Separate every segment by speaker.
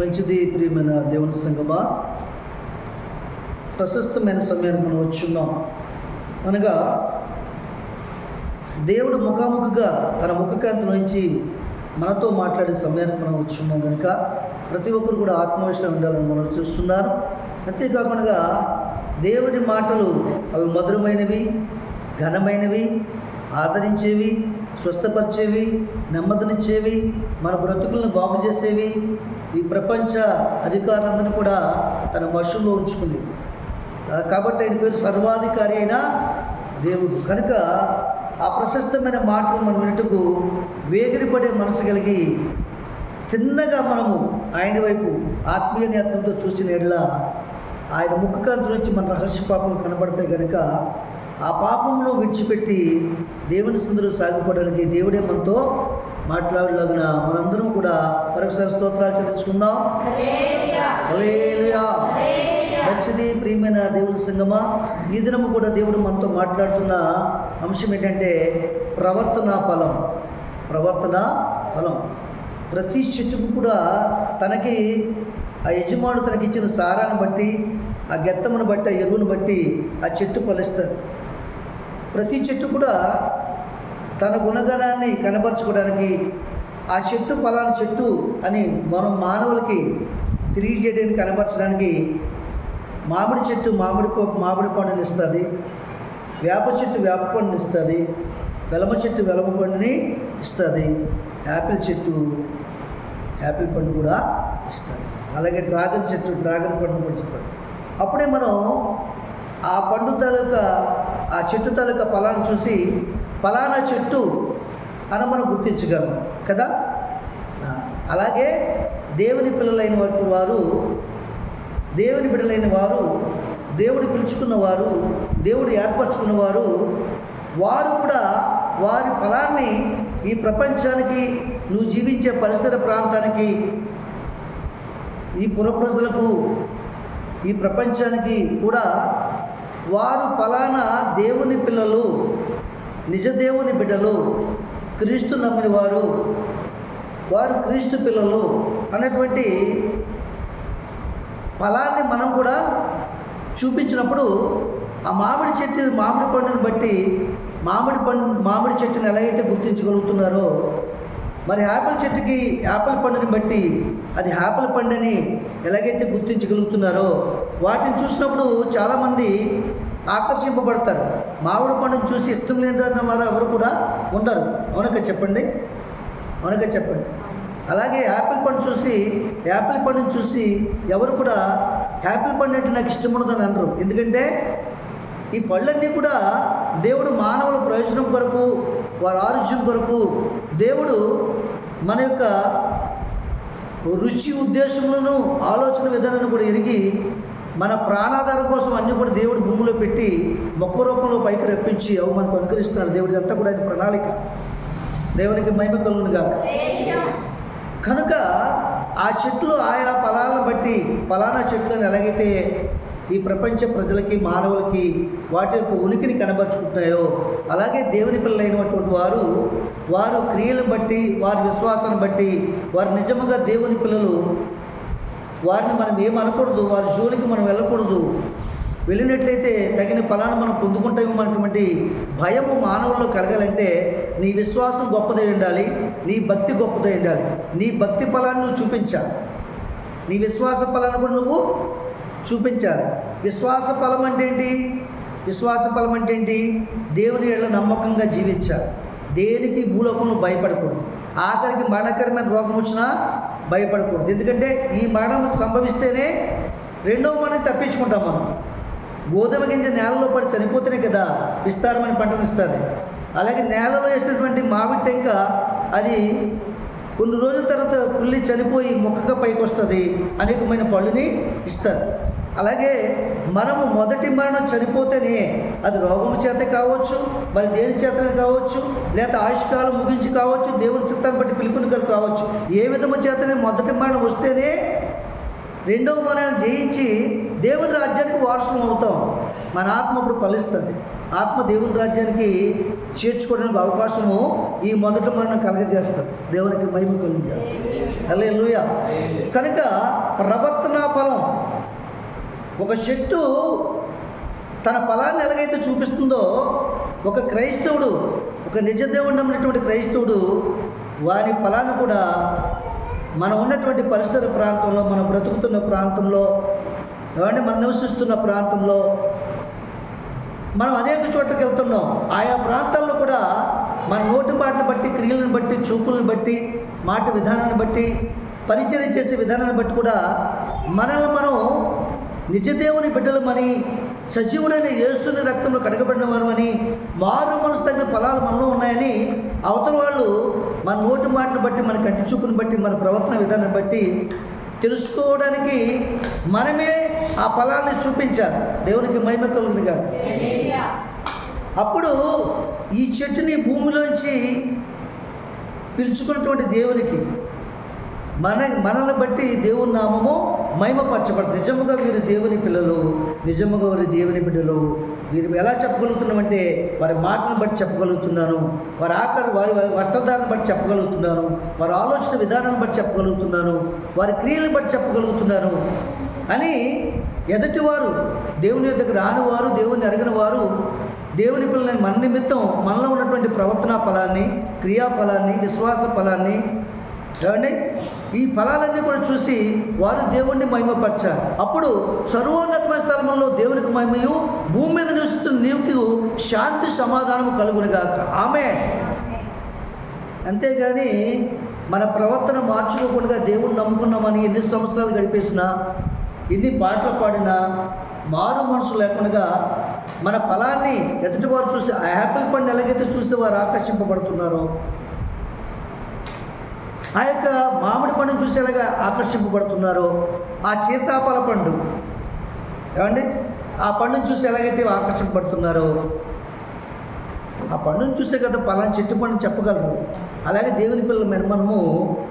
Speaker 1: మంచిది ప్రియమైన దేవుని సంగమా ప్రశస్తమైన సమయాన్ని మనం వచ్చున్నాం. అనగా దేవుడు ముఖాముఖిగా తన ముఖకాంతి నుంచి మనతో మాట్లాడే సమయానికి మనం వచ్చున్నాం కనుక ప్రతి ఒక్కరు కూడా ఆత్మవిషయం ఉండాలని మనం చూస్తున్నారు. అంతేకాకుండా దేవుని మాటలు అవి మధురమైనవి ఘనమైనవి ఆదరించేవి స్వస్థపరిచేవి నెమ్మదినిచ్చేవి మన బ్రతుకులను బాగు చేసేవి ఈ ప్రపంచ అధికారులందరినీ కూడా తన వశంలో ఉంచుకుంది కాబట్టి ఆయన పేరు సర్వాధికారి అయిన దేవుడు. కనుక ఆ ప్రశస్తమైన మాటలు మనం వినుటకు వేగిరిపడే మనసు కలిగి తిన్నగా మనము ఆయన వైపు ఆత్మీయ నేత్రంతో చూసిన ఎడల ఆయన ముఖకాంతి నుంచి మన రహస్య పాపలు కనబడతాయి కనుక ఆ పాపంలో విడిచిపెట్టి దేవుని సందరూ సాగుపడడానికి దేవుడే మనతో మాట్లాడలాగిన మనందరం కూడా పరొకసారి స్తోత్రాలు చెల్లించుకుందాం. హల్లెలూయా. మంచిది ప్రియమైన దేవుని సంగమా. ఈ దినము కూడా దేవుడు మనతో మాట్లాడుతున్న అంశం ఏంటంటే ప్రవర్తన ఫలం. ప్రవర్తన ఫలం. ప్రతి చెట్టుకు కూడా తనకి ఆ యజమానుడు తనకి ఇచ్చిన సారాన్ని బట్టి ఆ గెత్తమును బట్టి ఆ ఎరువును బట్టి ఆ చెట్టు ఫలిస్తుంది. ప్రతి చెట్టు కూడా తన గుణగణాన్ని కనబరచుకోవడానికి ఆ చెట్టు ఫలానా చెట్టు అని మనం మానవులకి తెలియజేయడానికి కనబరచడానికి మామిడి చెట్టు మామిడి మామిడి పండుని ఇస్తుంది వేప చెట్టు వేప పండుని ఇస్తుంది వెలమ చెట్టు వెలమ పండుని ఇస్తుంది యాపిల్ చెట్టు యాపిల్ పండు కూడా ఇస్తుంది అలాగే డ్రాగన్ చెట్టు డ్రాగన్ పండు కూడా ఇస్తుంది. అప్పుడే మనం ఆ పండు తాలూకా ఆ చెట్టు తాలూకా ఫలాన్ని చూసి ఫలానా చెట్టు అని మనం గుర్తించగలం కదా? అలాగే దేవుని పిల్లలైన వారు వారు దేవుని బిడ్డలైన వారు దేవుడు పిలుచుకున్న వారు దేవుడు ఏర్పరచుకున్న వారు వారు కూడా వారి ఫలాన్ని ఈ ప్రపంచానికి నువ్వు జీవించే పరిసర ప్రాంతానికి ఈ పురప్రజలకు ఈ ప్రపంచానికి కూడా వారు ఫలానా దేవుని పిల్లలు నిజ దేవుని బిడ్డలు క్రీస్తు నమ్మిన వారు వారు క్రీస్తు పిల్లలు అనేటువంటి ఫలాన్ని మనం కూడా చూపించినప్పుడు ఆ మామిడి చెట్టు మామిడి పండుని బట్టి మామిడి పండు మామిడి చెట్టుని ఎలాగైతే గుర్తించగలుగుతున్నారో మరి యాపిల్ చెట్టుకి యాపిల్ పండుని బట్టి అది యాపిల్ పండుని ఎలాగైతే గుర్తించగలుగుతున్నారో వాటిని చూసినప్పుడు చాలామంది ఆకర్షింపబడతారు. మామిడి పండుని చూసి ఇష్టం లేదన్న వారు ఎవరు కూడా ఉండరు. అవునక చెప్పండి? అవునక చెప్పండి. అలాగే యాపిల్ పండు చూసి యాపిల్ పండుని చూసి ఎవరు కూడా యాపిల్ పండు అంటే నాకు ఇష్టం ఉండదని అనరు. ఎందుకంటే ఈ పళ్ళన్నీ కూడా దేవుడు మానవుల ప్రయోజనం కొరకు వారి ఆరోగ్యం కొరకు దేవుడు మన యొక్క రుచి ఉద్దేశములను ఆలోచన విధానాన్ని కూడా ఎరిగి మన ప్రాణాధారం కోసం అన్నీ కూడా దేవుడు భూమిలో పెట్టి మొక్క రూపంలో పైకి రప్పించి అవి మనకు అనుకరిస్తున్నాడు దేవుడి అంతా కూడా ఆయన ప్రణాళిక. దేవునికి మహిమ కలుగును కనుక ఆ చెట్లు ఆయా ఫలాలను బట్టి ఫలానా చెట్లను ఎలాగైతే ఈ ప్రపంచ ప్రజలకి మానవులకి వాటి యొక్క ఉనికిని కనబరుచుకుంటున్నాయో అలాగే దేవుని పిల్లలైనటువంటి వారు వారు క్రియలను బట్టి వారి విశ్వాసాన్ని బట్టి వారు నిజముగా దేవుని పిల్లలు వారిని మనం ఏమనకూడదు వారి జోలికి మనం వెళ్ళకూడదు. వెళ్ళినట్లయితే తగిన ఫలాన్ని మనం పొందుకుంటామన్నటువంటి భయము మానవుల్లో కలగాలంటే నీ విశ్వాసం గొప్పదై ఉండాలి నీ భక్తి గొప్పదై ఉండాలి. నీ భక్తి ఫలాన్ని నువ్వు చూపించాలి. నీ విశ్వాస ఫలాన్ని కూడా నువ్వు చూపించాలి విశ్వాస ఫలం అంటే ఏంటి విశ్వాస ఫలం అంటే ఏంటి దేవుని ఎళ్ళ నమ్మకంగా జీవించాలి. దేనికి భూలోకంలో భయపడకూడదు. ఆఖరికి మరణకరమైన రోగం వచ్చినా భయపడకూడదు. ఎందుకంటే ఈ మరణం సంభవిస్తేనే రెండవ మనం తప్పించుకుంటాం మనం. గోధుమ గింజ నేలలో పడి చనిపోతేనే కదా విస్తారమైన పంటను ఇస్తుంది. అలాగే నేలలో వేసినటువంటి మామిడి టెంక అది కొన్ని రోజుల తర్వాత పుల్లి చనిపోయి మొక్కగా పైకి వస్తుంది అనేకమైన పళ్ళుని ఇస్తారు అలాగే మనము మొదటి మరణం చనిపోతేనే అది రోగం చేత కావచ్చు మరి దేని చేతనే కావచ్చు లేదా ఆయుష్కాలం ముగించి కావచ్చు దేవుని చిత్తాన్ని బట్టి పిలుపుని కొరకు కావచ్చు. ఏ విధము చేతనే మొదటి మరణం వస్తేనే రెండవ మరణాన్ని జయించి దేవుని రాజ్యానికి వారసులం అవుతాం. మన ఆత్మ ఇప్పుడు ఫలిస్తుంది. ఆత్మ దేవుని రాజ్యానికి చేర్చుకోవడానికి అవకాశము ఈ మొదటి మరణం కలగజేస్తారు దేవునికి మహిమ కలిగి అలే కనుక ప్రవర్తనా ఫలం ఒక చెట్టు తన ఫలాన్ని ఎలాగైతే చూపిస్తుందో ఒక క్రైస్తవుడు ఒక నిజ దేవుడు క్రైస్తవుడు వారి ఫలాన్ని కూడా మనం ఉన్నటువంటి పరిసర ప్రాంతంలో మనం బ్రతుకుతున్న ప్రాంతంలో ఏమంటే మనం నివసిస్తున్న ప్రాంతంలో మనం అనేక చోట్లకి వెళ్తున్నాం. ఆయా ప్రాంతాల్లో కూడా మన నోటి మాటను బట్టి క్రియలను బట్టి చూపులను బట్టి మాట విధానాన్ని బట్టి పరిచయం చేసే విధానాన్ని బట్టి కూడా మనల్ని మనం నిజదేవుని బిడ్డలమని సజీవుడైన యేసుని రక్తంలో కడగబడిన వారమని మారు మనసు తగిన ఫలాలు మనలో ఉన్నాయని అవతల వాళ్ళు మన నోటి మాటను బట్టి మన కంటి చూపుని బట్టి మన ప్రవర్తన విధానం బట్టి తెలుసుకోవడానికి మనమే ఆ ఫలాల్ని చూపించాలి. దేవునికి మహిమ కలుగును కాదు అప్పుడు ఈ చెట్టుని భూమిలోంచి పిలుచుకున్నటువంటి దేవునికి మన మనల్ని బట్టి దేవుని నామము మహిమపరచబడదు నిజముగా వీరు దేవుని పిల్లలు నిజముగా వారి దేవుని బిడ్డలు. వీరు ఎలా చెప్పగలుగుతున్నామంటే వారి మాటను బట్టి చెప్పగలుగుతున్నాను వారి ఆకలి వారి వారి వస్త్రధారణను బట్టి చెప్పగలుగుతున్నాను వారి ఆలోచన విధానాన్ని బట్టి చెప్పగలుగుతున్నాను వారి క్రియలను బట్టి చెప్పగలుగుతున్నాను అని ఎదుటివారు దేవుని యొక్కకు రాని వారు దేవుని అరిగిన వారు దేవుని పిల్లలని మన నిమిత్తం మనలో ఉన్నటువంటి ప్రవర్తన ఫలాన్ని క్రియా ఫలాన్ని విశ్వాస ఫలాన్ని ఏమండి ఈ ఫలాలన్నీ కూడా చూసి వారు దేవుణ్ణి మహిమపరచారు. అప్పుడు సర్వోన్నతమైన స్థలంలో దేవునికి మహిమయు భూమి మీద నివసిస్తున్న నీవుకు శాంతి సమాధానము కలుగునుగాక. ఆమె అంతేగాని మన ప్రవర్తన మార్చుకోకుండా దేవుణ్ణి నమ్ముకున్నామని ఎన్ని సంవత్సరాలు గడిపేసినా ఎన్ని పాటలు పాడినా మారు మనసు లేకుండా మన ఫలాన్ని ఎదుటివారు చూసి ఆ యాపిల్ పండు ఎలాగైతే చూసి వారు ఆకర్షింపబడుతున్నారో ఆ యొక్క మామిడి పండును చూసి ఎలాగా ఆకర్షింపబడుతున్నారో ఆ సీతాఫల పండు. ఏమండి? ఆ పండును చూసి ఎలాగైతే ఆకర్షింపబడుతున్నారో ఆ పండును చూసే కదా పలానా చెట్టు పండు చెప్పగలరు. అలాగే దేవుని పిల్లలమైన మనము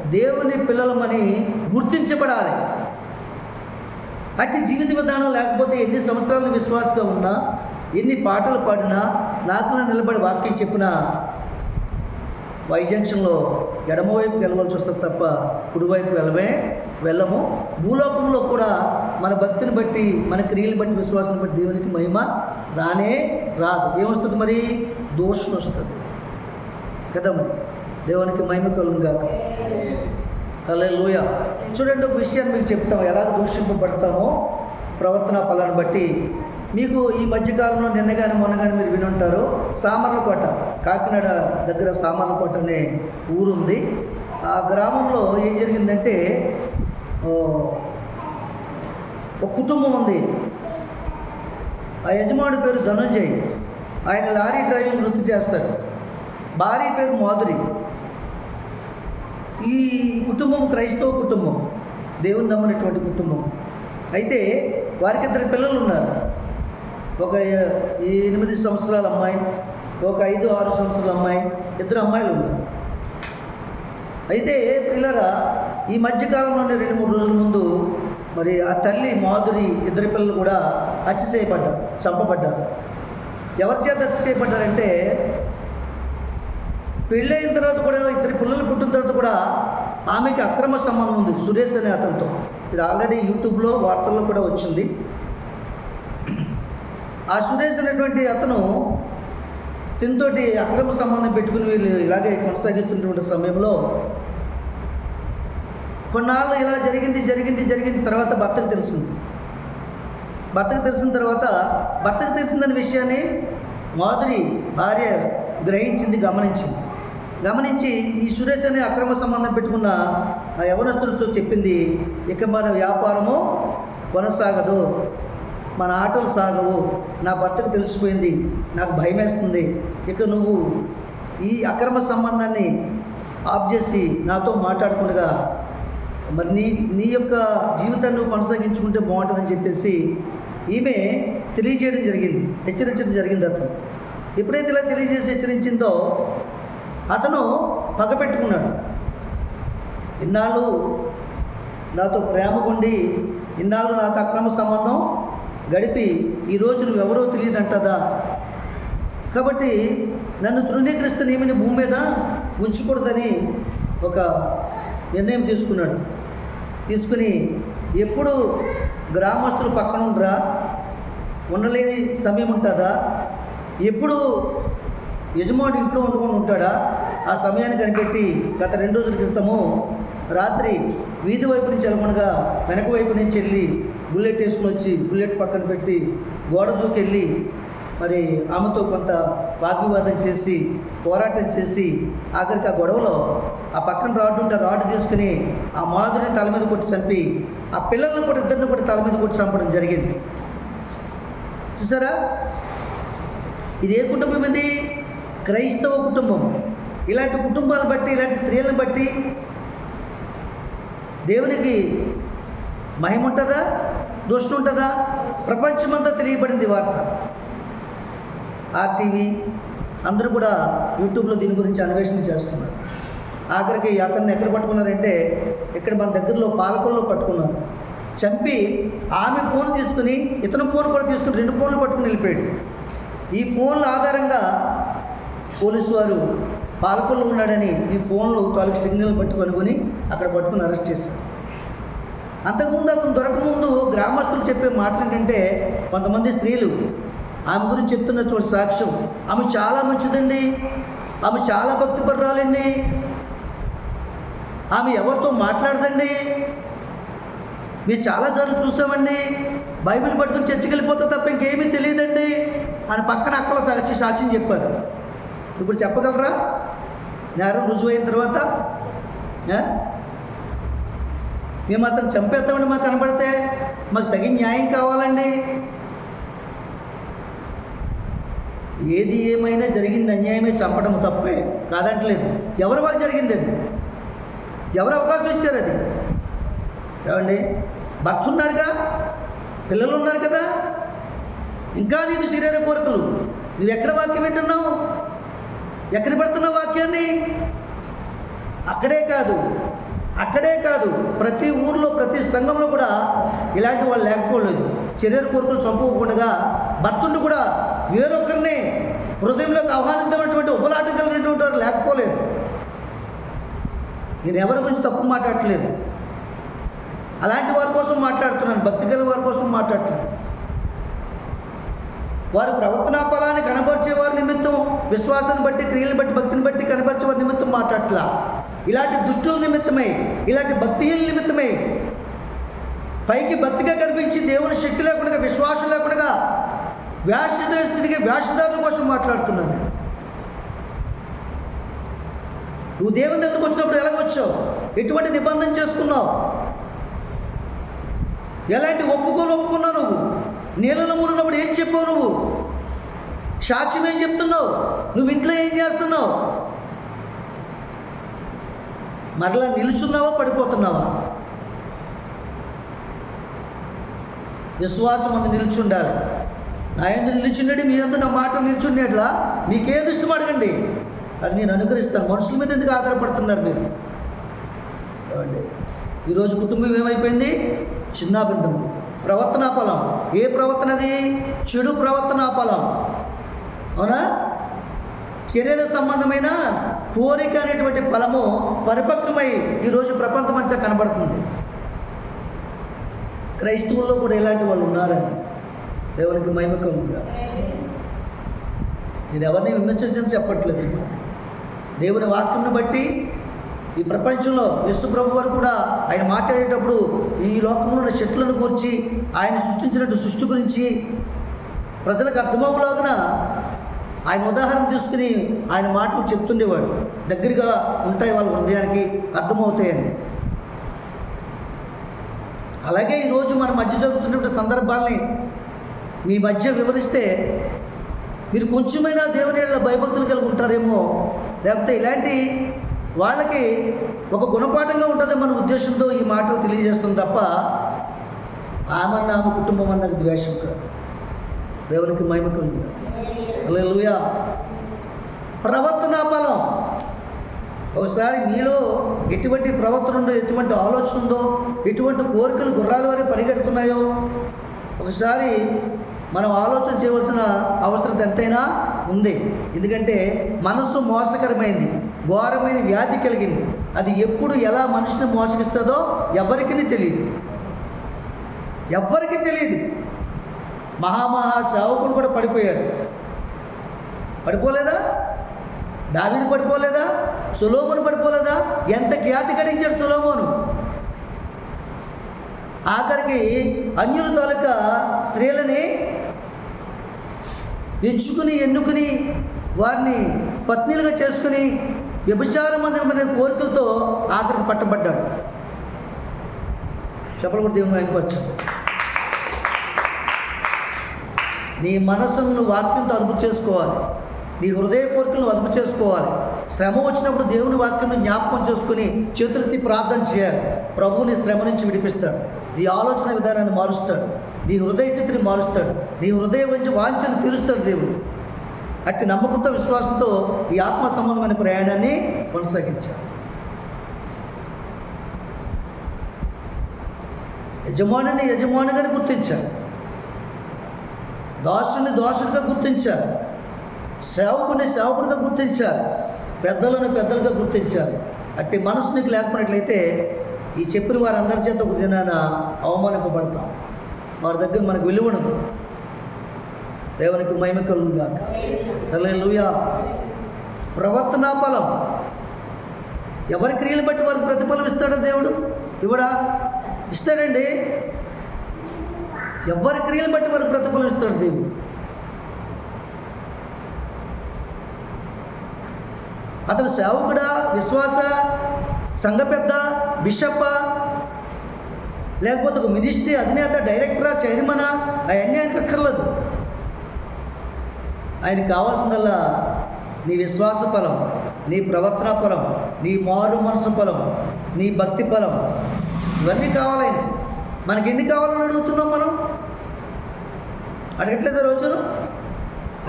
Speaker 1: దేవుని పిల్లలమని గుర్తించబడాలి. అట్టి జీవిత విధానం లేకపోతే ఎన్ని సంవత్సరాలు విశ్వాసంగా ఉన్నా ఎన్ని పాటలు పాడినా నాకులా నిలబడి వాక్యం చెప్పినా వై జంక్షన్లో ఎడమవైపు వెళ్ళవలసి వస్తుంది తప్ప కుడివైపు వెళ్ళమే వెళ్ళము. భూలోకంలో కూడా మన భక్తిని బట్టి మన క్రియలు బట్టి విశ్వాసం బట్టి దేవునికి మహిమ రానే రాదు. ఏమొస్తుంది మరి? దోషం వస్తుంది. కదా మరి? దేవునికి మహిమ కలుగు కాక అలే లోయ చూడండి ఒక విషయాన్ని మీకు చెప్తాము ఎలా దూషింపబడతామో ప్రవర్తన ఫలాన్ని బట్టి మీకు ఈ మధ్యకాలంలో నిన్న కానీ మొన్న కానీ మీరు వినుంటారు సామర్లకోట కాకినాడ దగ్గర సామర్లకోట అనే ఊరుంది. ఆ గ్రామంలో ఏం జరిగిందంటే ఒక కుటుంబం ఉంది. ఆ యజమాని పేరు ధనుంజయ్. ఆయన లారీ డ్రైవింగ్ వృత్తి చేస్తాడు. భార్య పేరు మాధురి. ఈ కుటుంబం క్రైస్తవ కుటుంబం దేవుని నమ్మినటువంటి కుటుంబం. అయితే వారికి ఇద్దరు పిల్లలు ఉన్నారు ఒక ఎనిమిది సంవత్సరాల అమ్మాయి ఒక ఐదు ఆరు సంవత్సరాల అమ్మాయి ఇద్దరు అమ్మాయిలు ఉన్నారు. అయితే పిల్లరా ఈ మధ్యకాలంలోనే రెండు మూడు రోజుల ముందు మరి ఆ తల్లి మాధురి ఇద్దరు పిల్లలు కూడా హత్య చేయబడ్డారు చంపబడ్డారు. ఎవరి చేత హత్య చేయబడ్డారంటే పెళ్ళైన తర్వాత కూడా ఇద్దరు పిల్లలు పుట్టిన తర్వాత కూడా ఆమెకి అక్రమ సంబంధం ఉంది సురేష్ అనే అతనితో. ఇది ఆల్రెడీ యూట్యూబ్లో వార్తల్లో కూడా వచ్చింది. ఆ సురేష్ అనేటువంటి అతను తినతోటి అక్రమ సంబంధం పెట్టుకుని వీళ్ళు ఇలాగే కొనసాగిస్తున్నటువంటి సమయంలో కొన్నాళ్ళు ఇలా జరిగింది జరిగింది జరిగింది తర్వాత భర్తకు తెలిసింది. భర్తకు తెలిసిన తర్వాత భర్తకు తెలిసిందనే విషయాన్ని మాధురి భార్య గ్రహించింది గమనించింది. గమనించి ఈ సురేష్ అనే అక్రమ సంబంధం పెట్టుకున్న ఆ యవనస్తులతో చెప్పింది ఇక మన వ్యాపారము కొనసాగదు. మన ఆటలు సాగవు. నా భర్తకు తెలిసిపోయింది. నాకు భయం వేస్తుంది ఇక నువ్వు ఈ అక్రమ సంబంధాన్ని ఆఫ్ చేసి నాతో మాట్లాడకుండా మరి నీ నీ యొక్క జీవితాన్ని నువ్వు కొనసాగించుకుంటే బాగుంటుందని చెప్పేసి ఈమె తెలియజేయడం జరిగింది. హెచ్చరించడం జరిగింది అతను. ఎప్పుడైతే ఇలా తెలియజేసి హెచ్చరించిందో అతను పగపెట్టుకున్నాడు ఇన్నాళ్ళు నాతో ప్రేమగుండి ఇన్నాళ్ళు నాతో అక్రమ సంబంధం గడిపి ఈరోజు నువ్వు ఎవరో తెలియదంటదా? కాబట్టి నన్ను తృణీకరిస్తే ఏమని భూమి మీద ఉంచకూడదని ఒక నిర్ణయం తీసుకున్నాడు. తీసుకుని ఎప్పుడు గ్రామస్తులు పక్కన ఉండరా? ఉండలేని సమయం ఉంటుందా? ఎప్పుడు యజమాని ఇంట్లో వండుకొని ఉంటాడా? ఆ సమయాన్ని కనిపెట్టి గత రెండు రోజుల క్రితము రాత్రి వీధి వైపు నుంచి వెళ్ళకుండా వెనక వైపు నుంచి వెళ్ళి బుల్లెట్ వేసుకుని వచ్చి బుల్లెట్ పక్కన పెట్టి గోడ దూకెళ్ళి మరి ఆమెతో కొంత వాగ్వివాదం చేసి పోరాటం చేసి ఆఖరికి ఆ గొడవలో ఆ పక్కన రాడ్ ఉంటే రాడ్డు తీసుకుని ఆ మాధురిని తల మీద కొట్టి చంపి ఆ పిల్లల్ని కూడా ఇద్దరిని కూడా తల మీద కొట్టి చంపడం జరిగింది. చూసారా? ఇది ఏ కుటుంబం ఇది? క్రైస్తవ కుటుంబం. ఇలాంటి కుటుంబాలను బట్టి ఇలాంటి స్త్రీలను బట్టి దేవునికి మహిమ ఉంటుందా? దోషం ఉంటుందా ప్రపంచమంతా తెలియబడింది వార్త. ఆర్టీవీ అందరూ కూడా యూట్యూబ్లో దీని గురించి అన్వేషణ చేస్తున్నారు. ఆఖరికి అతన్ని ఎక్కడ పట్టుకున్నారంటే ఇక్కడ మన దగ్గరలో పాలకుల్లో పట్టుకున్నారు. చంపి ఆమె ఫోన్ తీసుకుని ఇతను ఫోన్ కూడా తీసుకుని రెండు ఫోన్లు పట్టుకుని వెళ్ళిపోయాడు. ఈ ఫోన్ల ఆధారంగా పోలీసు వారు పాలకొల్లో ఉన్నాడని ఈ ఫోన్లు తాలూకు సిగ్నల్ పట్టి అక్కడ పట్టుకుని అరెస్ట్ చేశారు. అంతకుముందు అతను దొరకముందు గ్రామస్తులు చెప్పే మాటలు ఏంటంటే కొంతమంది స్త్రీలు ఆమె గురించి చెప్తున్న సాక్ష్యం ఆమె చాలా మంచిదండి ఆమె చాలా భక్తిపరురాలండి ఆమె ఎవరితో మాట్లాడదండి మేము చాలాసార్లు చూసామండి బైబిల్ పట్టుకుని చర్చికి వెళ్ళిపోతే తప్ప ఇంకేమీ తెలియదండి అని పక్కన అక్కల సాక్షి సాక్ష్యం చెప్పారు. ఇప్పుడు చెప్పగలరా? నేరం రుజువైన తర్వాత? మేము అతను చంపేస్తామండి మాకు కనబడితే మాకు తగిన న్యాయం కావాలండి. ఏది ఏమైనా జరిగింది అన్యాయమే చంపడం తప్పే కాదంటలేదు. ఎవరి వాళ్ళు జరిగింది అది? ఎవరు అవకాశం ఇచ్చారు అది? ఏమండి? భర్త ఉన్నాడుగా పిల్లలు ఉన్నారు కదా? ఇంకా నీకు శరీర కోరికలు. నువ్వు ఎక్కడ వాక్యం వింటున్నావు? ఎక్కడ పెడుతున్నావు వాక్యాన్ని? అక్కడే కాదు. అక్కడే కాదు ప్రతి ఊర్లో ప్రతి సంఘంలో కూడా ఇలాంటి వాళ్ళు లేకపోలేదు. చర్యల కోరికలు చంపుకోకుండా భర్తుండి కూడా వేరొకరిని హృదయంలోకి ఆహ్వానించబడినటువంటి ఉపలాటం కలిగినటువంటి వారు లేకపోలేదు. నేను ఎవరి గురించి తప్పు మాట్లాడట్లేదు. అలాంటి వారి కోసం మాట్లాడుతున్నాను భక్తి కలిగిన వారి కోసం మాట్లాడట్లేదు వారి ప్రవర్తనా ఫలాన్ని కనబరిచే వారి నిమిత్తం విశ్వాసాన్ని బట్టి క్రియలు బట్టి భక్తిని బట్టి కనబరిచే వారి నిమిత్తం మాట్లాడట్లా. ఇలాంటి దుష్టుల నిమిత్తమై ఇలాంటి భక్తిహీన నిమిత్తమై. పైకి భక్తిగా కనిపించి దేవుని శక్తి లేకుండా విశ్వాసం లేకుండా వ్యాస స్థితికి వ్యాసదారుల కోసం మాట్లాడుతున్నాను. నువ్వు దేవుని దగ్గరకు వచ్చినప్పుడు ఎలా వచ్చావు? ఎటువంటి నిబంధన చేసుకున్నావు? ఎలాంటి ఒప్పుకోలు ఒప్పుకున్నావు నువ్వు? నీళ్ళలో మురినప్పుడు ఏం చెప్పావు నువ్వు? సాక్ష్యం ఏం చెప్తున్నావు? నువ్వు ఇంట్లో ఏం చేస్తున్నావు? మరలా నిలుచున్నావా పడిపోతున్నావా? విశ్వాసం అందు నిలుచుండాలి. నా ఎందు నిలుచుండడి మీ అందు నా మాట నిలుచుండేట్లా? మీకేది ఇష్టం? అడగండి. అది నేను అనుగ్రహిస్తాను. మనుషుల మీద ఎందుకు ఆధారపడుతున్నారు మీరు? ఏమండి? ఈరోజు కుటుంబం ఏమైపోయింది? చిన్నాభిన్నం. ప్రవర్తనా ఫలం. ఏ ప్రవర్తన అది? చెడు ప్రవర్తనా ఫలం. అవునా? శరీర సంబంధమైన కోరిక అనేటువంటి ఫలము పరిపక్వమై ఈరోజు ప్రపంచమంతా కనబడుతుంది. క్రైస్తవుల్లో కూడా ఇలాంటి వాళ్ళు ఉన్నారని దేవునికి మహిమకరంగా నేను ఎవరిని విమర్శించని చెప్పట్లేదు దేవుని వాక్యంను బట్టి ఈ ప్రపంచంలో యేసు ప్రభు వారు కూడా ఆయన మాట్లాడేటప్పుడు ఈ లోకంలో ఉన్న చెట్లను గురించి ఆయన సృష్టించినట్టు సృష్టి గురించి ప్రజలకు అర్థమవులాగున ఆయన ఉదాహరణ తీసుకుని ఆయన మాటలు చెప్తుండేవాడు. దగ్గరగా ఉంటాయి వాళ్ళ హృదయానికి అర్థమవుతాయని. అలాగే ఈరోజు మన మధ్య జరుగుతున్నటువంటి సందర్భాల్ని మీ మధ్య వివరిస్తే మీరు కొంచెమైనా దేవుని ఏళ్ళ భయభక్తులు కలిగి ఉంటారేమో లేకపోతే ఇలాంటి వాళ్ళకి ఒక గుణపాఠంగా ఉంటుంది మన ఉద్దేశంతో ఈ మాటలు తెలియజేస్తుంది తప్ప ఆమె ఆమె కుటుంబం అన్నది ద్వేషం కాదు. దేవునికి మహిమ కలుగుగా అలెలుయా ప్రవర్తన బలం. ఒకసారి మీలో ఎటువంటి ప్రవర్తన ఉందో ఎటువంటి ఆలోచన ఉందో ఎటువంటి కోరికలు గుర్రాల వారి పరిగెడుతున్నాయో ఒకసారి మనం ఆలోచన చేయవలసిన అవసరం ఎంతైనా ఉంది. ఎందుకంటే మనస్సు మోసకరమైంది ఘోరమైన వ్యాధి కలిగింది. అది ఎప్పుడు ఎలా మనిషిని మోసగిస్తుందో ఎవరికీ తెలియదు. ఎవ్వరికీ తెలియదు. మహామహా సేవకులు కూడా పడిపోయారు. పడిపోలేదా? దావిది పడిపోలేదా? సులోమును పడిపోలేదా? ఎంత ఖ్యాతి గడించాడు సులోమోను? ఆఖరికి అన్యుల తాలూకా స్త్రీలని ఎంచుకుని ఎన్నుకుని వారిని పత్నిలుగా చేసుకుని వ్యభిచారం అనే కోరికలతో ఆఖరికి పట్టబడ్డాడు. చెప్పలు కూడా దేవుని ఆయనకొచ్చు నీ మనసును వాక్యంతో అదుపు చేసుకోవాలి. నీ హృదయ కోరికలను అదుపు చేసుకోవాలి. శ్రమ వచ్చినప్పుడు దేవుని వాక్యం జ్ఞాపకం చేసుకుని చేతులెత్తి ప్రార్థన చేయాలి. ప్రభువుని శ్రమ నుంచి విడిపిస్తాడు. నీ ఆలోచన విధానాన్ని మారుస్తాడు. నీ హృదయ స్థితిని మారుస్తాడు. నీ హృదయం నుంచి వాంఛను తీరుస్తాడు దేవుడు. అట్టి నమ్మకంతో విశ్వాసంతో ఈ ఆత్మ సంబంధమైన ప్రయాణాన్ని కొనసాగించాలి. యజమానిని యజమానిగాని గుర్తించాలి. దాసుని దాసుడిగా గుర్తించాలి. సేవకుని సేవకుడిగా గుర్తించారు. పెద్దలను పెద్దలుగా గుర్తించారు. అట్టి మనసు నీకు లేకపోయినట్లయితే ఈ చెప్పిన వారందరి చేత ఒక దినాన అవమానింపబడతాం. వారి దగ్గర మనకు విలువడదు దేవునికి మహిమ కలుగుగాక హల్లెలూయా. ప్రవర్తనా ఫలం. ఎవరి క్రియలు బట్టి వారికి ప్రతిఫలం ఇస్తాడా దేవుడు? ఇవ్వడా? ఇస్తాడండి. ఎవరి క్రియలు బట్టి వారికి ప్రతిఫలం ఇస్తాడు దేవుడు? అతను సేవకుడా విశ్వాస సంఘ పెద్ద బిషప్ప లేకపోతే ఒక మినిస్ట్రీ అధినేత డైరెక్టరా చైర్మనా అవన్నీ ఆయనకు అక్కర్లేదు. ఆయనకు కావాల్సిందల్లా నీ విశ్వాస ఫలం నీ ప్రవర్తన ఫలం నీ మారు మనసు ఫలం నీ భక్తి ఫలం ఇవన్నీ కావాలని మనకి ఎన్ని కావాలని అడుగుతున్నాం మనం? అడగట్లేదా రోజును?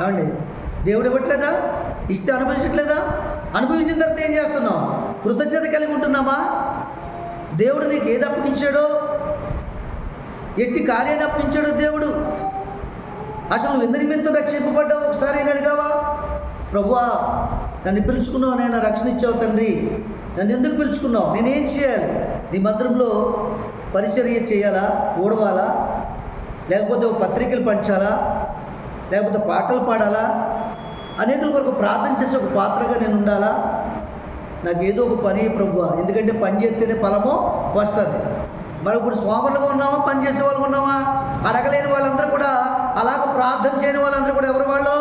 Speaker 1: ఏమండి? దేవుడు ఇవ్వట్లేదా? ఇస్తే అనుభవించట్లేదా? అనుభవించిన తర్వాత ఏం చేస్తున్నాం కృతజ్ఞత కలిగి ఉంటున్నామా దేవుడు నీకు ఏది అప్పగించాడో? ఎట్టి కార్యాన్ని అప్పించాడు దేవుడు? అసలు నువ్వు ఎందరి మీద రక్షింపబడ్డావు? ఒకసారి ఏం అడిగావా? ప్రభువా నన్ను పిలుచుకున్నావు నేను రక్షణ ఇచ్చావు తండ్రి. నన్ను ఎందుకు పిలుచుకున్నావు? నేనేం చేయాలి? నీ మంత్రంలో పరిచర్య చేయాలా? ఓడవాలా లేకపోతే ఒక పత్రికలు పంచాలా? లేకపోతే పాటలు పాడాలా? అనేకుల కొరకు ప్రార్థన చేసే ఒక పాత్రగా నేను ఉండాలా? నాకు ఏదో ఒక పని ప్రభు ఎందుకంటే పని చేస్తేనే ఫలము వస్తుంది. మరి ఇప్పుడు స్వాములుగా ఉన్నామా? పని చేసే వాళ్ళు ఉన్నామా? అడగలేని వాళ్ళందరూ కూడా అలాగ ప్రార్థన చేయని వాళ్ళందరూ కూడా ఎవరు వాళ్ళు?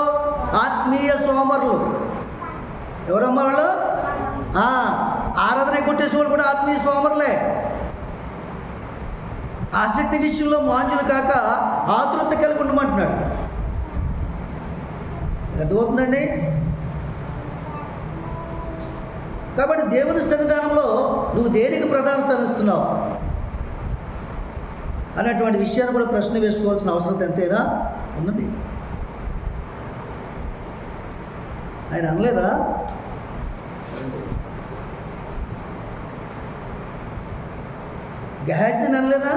Speaker 1: ఆత్మీయ సోమరులు. ఎవరమ్మ వాళ్ళు? ఆరాధన కొట్టేసే వాళ్ళు కూడా ఆత్మీయ సోమరులే. ఆసక్తి విషయంలో మాంజులు కాక ఆతృత కలిగి ఉండమంటున్నాడు. అర్థమవుతుందండి? కాబట్టి దేవుని సన్నిధానంలో నువ్వు దేనికి ప్రధాన స్థానిస్తున్నావు అనేటువంటి విషయాన్ని కూడా ప్రశ్న వేసుకోవాల్సిన అవసరం ఎంతైనా ఉన్నది. ఆయన అనలేదా? గహాజీని అనలేదా?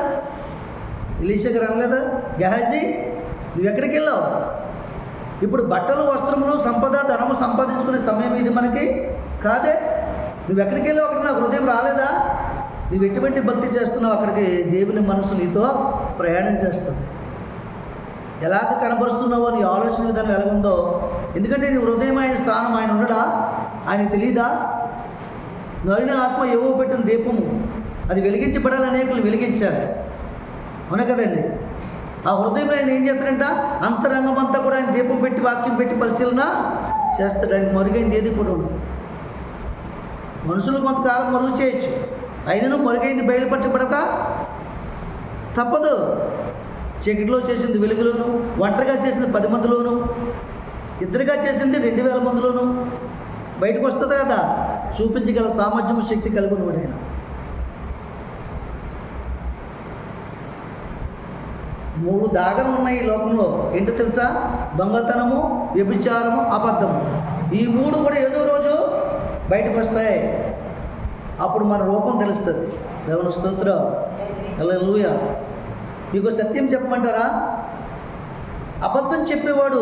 Speaker 1: ఇలీషా గారు అనలేదా? గహాజీ నువ్వు ఎక్కడికి వెళ్ళావు? ఇప్పుడు బట్టలు వస్త్రములు సంపద ధనము సంపాదించుకునే సమయం ఇది మనకి. కాదే? నువ్వు ఎక్కడికి వెళ్ళావు అక్కడ? నా హృదయం రాలేదా? నువ్వు ఎటువంటి భక్తి చేస్తున్నావు అక్కడికి? దేవుని మనసు నీతో ప్రయాణం చేస్తుంది. ఎలాగ కనబరుస్తున్నావో నీ ఆలోచన విధానం ఎలాగుందో ఎందుకంటే నీ హృదయం ఆయన స్థానం ఆయన ఉండడా? ఆయన తెలియదా నలిన ఆత్మ ఏవో పెట్టిన దీపము. అది వెలిగించబడాలి అనేకులు వెలిగించారు అవునా కదండి? ఆ హృదయంలో ఆయన ఏం చేస్తాడంట? అంతరంగం అంతా కూడా ఆయన దీపం పెట్టి వాక్యం పెట్టి పరిశీలన చేస్తాడు. ఆయన మరుగైంది ఏది కూడా ఉండదు. మనుషులు కొంతకాలం మరుగు చేయొచ్చు. అయినను మరుగైంది బయలుపరచబడక తప్పదు. చీకటిలో చేసింది వెలుగులోను ఒంటరిగా చేసింది పది మందిలోను ఇద్దరుగా చేసింది రెండు వేల మందిలోను. బయటకు వస్తుంది కదా చూపించగల సామర్థ్యం శక్తి కలిగి ఉన్నవాడైనా. మూడు దాగలు ఉన్నాయి ఈ లోకంలో. ఏంటో తెలుసా? దొంగతనము వ్యభిచారము అబద్ధము. ఈ మూడు కూడా ఏదో రోజు బయటకు వస్తాయి. అప్పుడు మన రూపం తెలుస్తుంది. దేవుని స్తోత్రం. లూయ మీకు సత్యం చెప్పమంటారా? అబద్ధం చెప్పేవాడు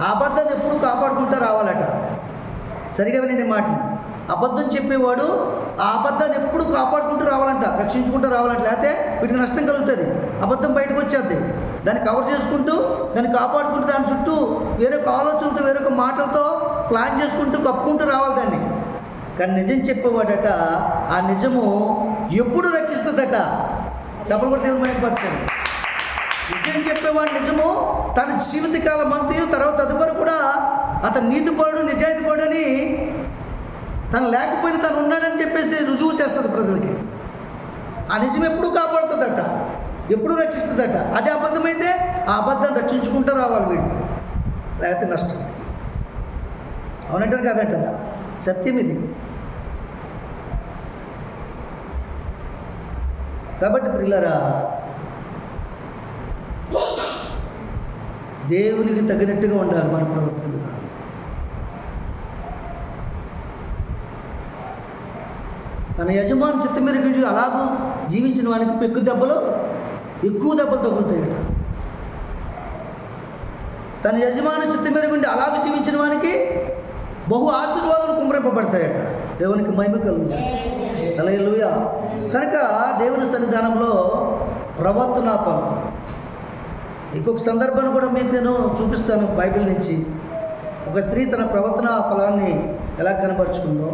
Speaker 1: ఆ అబద్ధాన్ని ఎప్పుడు కాపాడుకుంటూ రావాలట. సరిగా వినండి మాటని. అబద్ధం చెప్పేవాడు ఆ అబద్ధాన్ని ఎప్పుడు కాపాడుకుంటూ రావాలంట రక్షించుకుంటూ రావాలంట. లేకపోతే వీటికి నష్టం కలుగుతుంది. అబద్ధం బయటకు వచ్చేది. దాన్ని కవర్ చేసుకుంటూ దాన్ని కాపాడుకుంటూ దాని చుట్టూ వేరొక ఆలోచనతో వేరొక మాటలతో ప్లాన్ చేసుకుంటూ కప్పుకుంటూ రావాలి దాన్ని. కానీ నిజం చెప్పేవాడట ఆ నిజము ఎప్పుడు రక్షిస్తుందట? చెప్పలు కూడా దేవుని నిజం చెప్పేవాడు నిజము తన జీవితకాలం అంతయు తర్వాత తదుపరి కూడా అతను నీతిపరుడు నిజాయితీపరుడు అని తను లేకపోతే తను ఉన్నాడని చెప్పేసి రుజువు చేస్తుంది ప్రజలకి. ఆ నిజం ఎప్పుడు కాపాడుతుందట? ఎప్పుడు రక్షిస్తుందట? అదే అబద్ధమైతే ఆ అబద్ధాన్ని రక్షించుకుంటూ రావాలి వీడు. లేకపోతే నష్టం. అవునంటారు కాదంటారా? సత్యం ఇది. కాబట్టి ప్రిల్లరా దేవునికి తగినట్టుగా ఉండాలి మన ప్రవర్తన తన యజమాని చిత్త మెరుగు అలాగూ జీవించిన వానికి పెక్కు దెబ్బలు ఎక్కువ దెబ్బలు తగులుతాయట తన యజమాని చిత్తం మీద ఉండి అలాగ జీవించిన వానికి బహు ఆశీర్వాదాలు కుమ్మరింపబడతాయట. దేవునికి మహిమ కలుగుతాయి కనుక దేవుని సన్నిధానంలో ప్రవర్తన పరం ఇంకొక సందర్భాన్ని కూడా మీకు నేను చూపిస్తాను బైబిల్ నుంచి. ఒక స్త్రీ తన ప్రవర్తన ఫలాన్ని ఎలా కనపరుచుకుందో